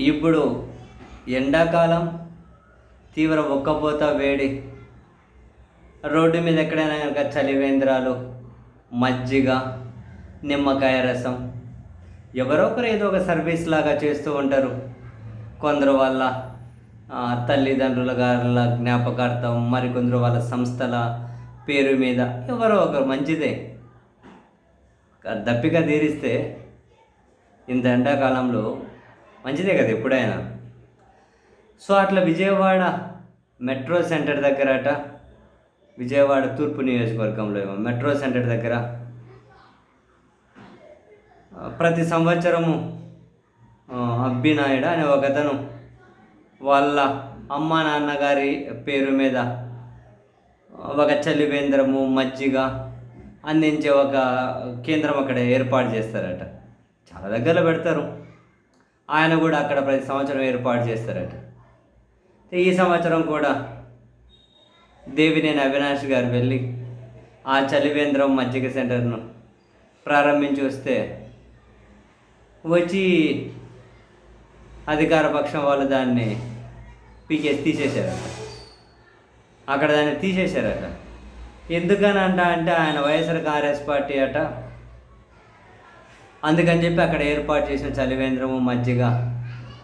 ఇప్పుడు ఎండాకాలం తీవ్ర ఒక్కపోత వేడి. రోడ్డు మీద ఎక్కడైనా కనుక చలివేంద్రాలు మజ్జిగ నిమ్మకాయ రసం ఎవరో ఒకరు ఏదో ఒక సర్వీస్ లాగా చేస్తూ ఉంటారు. కొందరు వాళ్ళ తల్లిదండ్రుల గారుల జ్ఞాపకార్థం మరికొందరు వాళ్ళ సంస్థల పేరు మీద ఎవరో ఒకరు మంచిదే. దప్పిక తీరిస్తే ఇంత ఎండాకాలంలో మంచిదే కదా ఎప్పుడైనా. సో అట్లా విజయవాడ మెట్రో సెంటర్ దగ్గరట విజయవాడ తూర్పు నియోజకవర్గంలో ఏమో మెట్రో సెంటర్ దగ్గర. ప్రతి సంవత్సరము అబ్బినాయుడు అనే ఒకతను వాళ్ళ అమ్మ నాన్నగారి పేరు మీద ఒక చలివేంద్రము మజ్జిగ అందించే ఒక కేంద్రం అక్కడ ఏర్పాటు చేస్తారట. చాలా దగ్గరలో పెడతారు. ఆయన కూడా అక్కడ ప్రతి సంవత్సరం ఏర్పాటు చేస్తారట. ఈ సంవత్సరం కూడా దేవినేని అవినాష్ గారు వెళ్ళి ఆ చలివేంద్రం మజ్జిగ సెంటర్ను ప్రారంభించి వస్తే వచ్చి అధికార పక్షం వాళ్ళు దాన్ని పీకేసి తీసేశారట. అక్కడ దాన్ని తీసేశారట. ఎందుకని అంట అంటే ఆయన వైఎస్ఆర్ కాంగ్రెస్ పార్టీ అట అందుకని చెప్పి అక్కడ ఏర్పాటు చేసిన చలివేంద్రము మజ్జిగ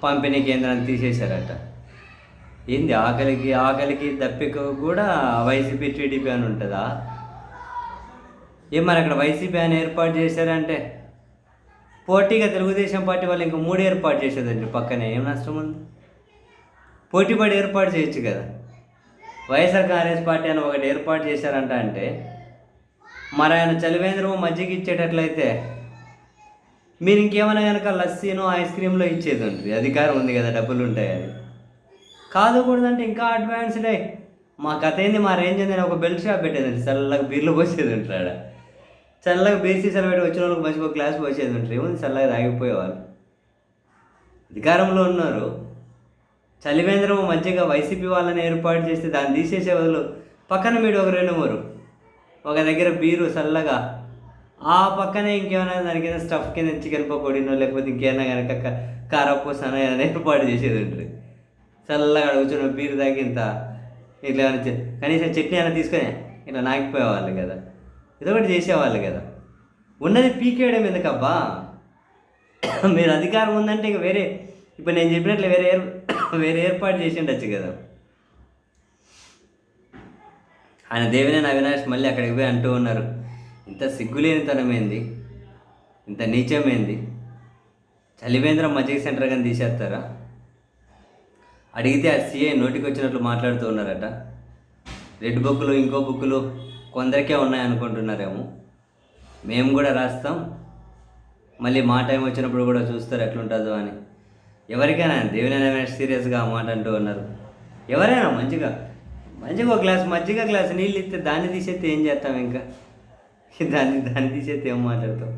పంపిణీ కేంద్రాన్ని తీసేశారట. ఏంది ఆకలికి ఆకలికి దప్పిక కూడా వైసీపీ టీడీపీ అని ఉంటుందా? ఏం మరి అక్కడ వైసీపీ అని ఏర్పాటు చేశారంటే? పోటీగా తెలుగుదేశం పార్టీ వాళ్ళు ఇంకా మూడు ఏర్పాటు చేసేదండి పక్కనే ఏం నష్టం ఉంది? పోటీ పడి ఏర్పాటు చేయొచ్చు కదా. వైఎస్ఆర్ కాంగ్రెస్ పార్టీ అని ఒకటి ఏర్పాటు చేశారంట అంటే మరి ఆయన చలివేంద్రము మజ్జిగ ఇచ్చేటట్లయితే మీరు ఇంకేమైనా కనుక లస్సీనో ఐస్ క్రీమ్లో ఇచ్చేది ఉంటుంది అధికారం ఉంది కదా డబ్బులు ఉంటాయి అది కాదుకూడదంటే ఇంకా అడ్వాన్స్డ్. అయ్యి మా కథ ఏంది? మా రేంజ్ ఏంది? ఒక బెల్ట్ షాప్ పెట్టేదండి. చల్లగా బీర్లు పోసేది ఉంటాడు చల్లగా బీర్ సీసాలు పెట్టి వచ్చిన వాళ్ళకి మంచిగా ఒక గ్లాస్ పోసేది ఉంటారు ఏముంది? చల్లగా తాగిపోయేవాళ్ళు. అధికారంలో ఉన్నారు. చలివేంద్రము మంచిగా వైసీపీ వాళ్ళని ఏర్పాటు చేస్తే దాన్ని తీసేసే బదులు పక్కన మీరు ఒక రెండు మూరు. ఒక దగ్గర బీరు చల్లగా ఆ పక్కనే ఇంకేమైనా దానికైనా స్టఫ్ కింద చికెన్ పకోడీనో లేకపోతే ఇంకేమైనా కనుక క- కారపూసనో ఏదైనా ఏర్పాటు చేసేది ఉంటుంది చల్లగా కూర్చొని బీరు తాగింత ఇట్లా ఏమైనా కనీసం చట్నీ అయినా తీసుకొని ఇట్లా నాకిపోయేవాళ్ళు కదా. ఏదో ఒకటి చేసేవాళ్ళు కదా. ఉన్నది పీకేయడం ఎందుకబ్బా? మీరు అధికారం ఉందంటే ఇక వేరే ఇప్పుడు నేను చెప్పినట్లు వేరే ఏర్ వేరే ఏర్పాటు చేసి ఉండొచ్చు కదా. ఆయన దేవినేని అవినాష్ మళ్ళీ అక్కడికి పోయి అంటూ ఉన్నారు. ఇంత సిగ్గులేనితనమేంది? ఇంత నీచమేంది? చలివేంద్రం మజ్జిగ సెంటర్ కానీ తీసేస్తారా? అడిగితే ఆ సీఐ నోటికి వచ్చినట్లు మాట్లాడుతూ ఉన్నారట. రెడ్ బుక్లు ఇంకో బుక్కులు కొందరికే ఉన్నాయి అనుకుంటున్నారేమో మేము కూడా రాస్తాం. మళ్ళీ మా టైం వచ్చినప్పుడు కూడా చూస్తారు ఎట్లుంటుందో అని. ఎవరికైనా దేవినైనా సీరియస్గా ఆ మాట అంటూ ఉన్నారు. ఎవరైనా మంచిగా మంచిగా ఒక గ్లాస్ మజ్జిగ గ్లాస్ నీళ్ళు ఇస్తే దాన్ని తీసేస్తే ఏం చేస్తాం ఇంకా? దాన్ని దాన్ని తీసేస్తే ఏం మాట్లాడతాం